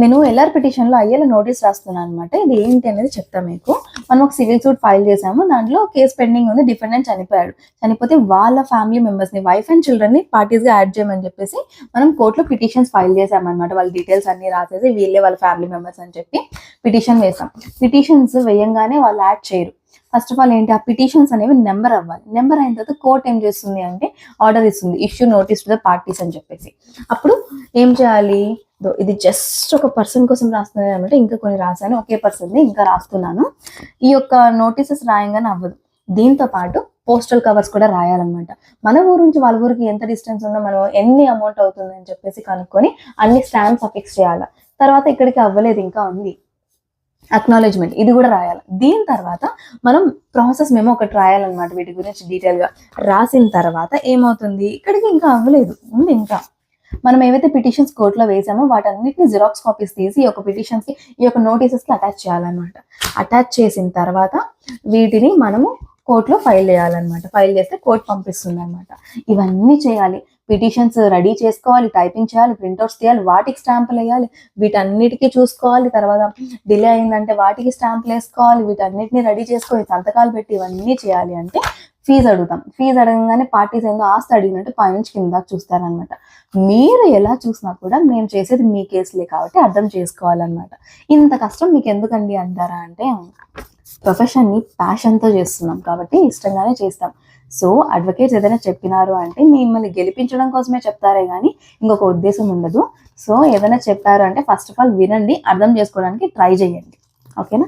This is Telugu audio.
నేను ఎల్ఆర్ పిటిషన్లో అయ్యేలా నోటీస్ రాస్తున్నాను అనమాట ఇది ఏంటి అనేది చెప్తాను మీకు. మనం ఒక సివిల్ సూట్ ఫైల్ చేసాము. దాంట్లో కేసు పెండింగ్ ఉంది. డిఫెండెంట్ చనిపోయాడు. చనిపోతే వాళ్ళ ఫ్యామిలీ మెంబర్స్ని వైఫ్ అండ్ చిల్డ్రన్ని పార్టీస్గా యాడ్ చేయమని చెప్పేసి మనం కోర్టులో పిటిషన్స్ ఫైల్ చేసామన్నమాట వాళ్ళ డీటెయిల్స్ అన్ని రాసేసి వీళ్ళే వాళ్ళ ఫ్యామిలీ మెంబర్స్ అని చెప్పి పిటిషన్ వేసాం పిటిషన్స్ వేయంగానే వాళ్ళు యాడ్ చేయరు. ఫస్ట్ ఆఫ్ ఆల్ ఏంటి? ఆ పిటిషన్స్ అనేవి నెంబర్ అవ్వాలి. నెంబర్ అయిన తర్వాత కోర్ట్ ఏం చేస్తుంది అంటే ఆర్డర్ ఇస్తుంది. Issue notice to the parties అని చెప్పేసి. అప్పుడు ఏం చేయాలి? ఇది జస్ట్ ఒక పర్సన్ కోసం రాస్తున్నాను అనమాట ఇంకా కొన్ని రాశాను. ఒకే పర్సన్ ఇంకా రాస్తున్నాను. ఈ యొక్క నోటీసెస్ రాయంగానే అవ్వదు. దీంతో పాటు పోస్టల్ కవర్స్ కూడా రాయాలన్నమాట. మన ఊరు నుంచి వాళ్ళ ఊరికి ఎంత డిస్టెన్స్ ఉందో మనం ఎన్ని అమౌంట్ అవుతుంది అని చెప్పేసి కనుక్కొని అన్ని స్టాంప్స్ అఫిక్స్ చేయాలి. తర్వాత ఇక్కడికి అవ్వలేదు ఇంకా ఉంది. అక్నాలెడ్జ్మెంట్ ఇది కూడా రాయాలి. దీని తర్వాత మనం ప్రాసెస్ మేము ఒకటి రాయాలన్నమాట వీటి గురించి డీటెయిల్గా రాసిన తర్వాత ఏమవుతుంది? ఇక్కడికి ఇంకా అవ్వలేదు. ఉంది ఇంకా. మనం ఏవైతే పిటిషన్స్ కోర్టులో వేసామో వాటన్నిటిని జిరాక్స్ కాపీస్ తీసి ఈ యొక్క పిటిషన్స్కి ఈ యొక్క నోటీసెస్కి అటాచ్ చేయాలన్నమాట. అటాచ్ చేసిన తర్వాత వీటిని మనము కోర్టులో ఫైల్ చేయాలన్నమాట. ఫైల్ చేస్తే కోర్టు పంపిస్తుంది అనమాట ఇవన్నీ చేయాలి. పిటిషన్స్ రెడీ చేసుకోవాలి టైపింగ్ చేయాలి ప్రింట్అవుట్స్ తీయాలి వాటికి స్టాంపులు వేయాలి వీటన్నిటికీ చూసుకోవాలి. తర్వాత డిలే అయిందంటే వాటికి స్టాంపులు వేసుకోవాలి వీటన్నిటిని రెడీ చేసుకొని సంతకాలు పెట్టి ఇవన్నీ చేయాలి అంటే ఫీజు అడుగుతాం. ఫీజు అడగంగానే పార్టీస్ ఏందో ఆస్తి అడిగినట్టు పైనుంచి కింద చూస్తారనమాట మీరు ఎలా చూసినా కూడా మేము చేసేది మీ కేసులే కాబట్టి అర్థం చేసుకోవాలన్నమాట. ఇంత కష్టం మీకు ఎందుకండి అంటారా అంటే ప్రొఫెషన్ని ప్యాషన్తో చేస్తున్నాం కాబట్టి ఇష్టంగానే చేస్తాం. సో అడ్వకేట్స్ ఏదైనా చెప్పినారు అంటే మిమ్మల్ని గెలిపించడం కోసమే చెప్తారే కానీ ఇంకొక ఉద్దేశం ఉండదు. సో ఏదైనా చెప్పారు అంటే ఫస్ట్ ఆఫ్ ఆల్ వినండి అర్థం చేసుకోవడానికి ట్రై చేయండి. ఓకేనా?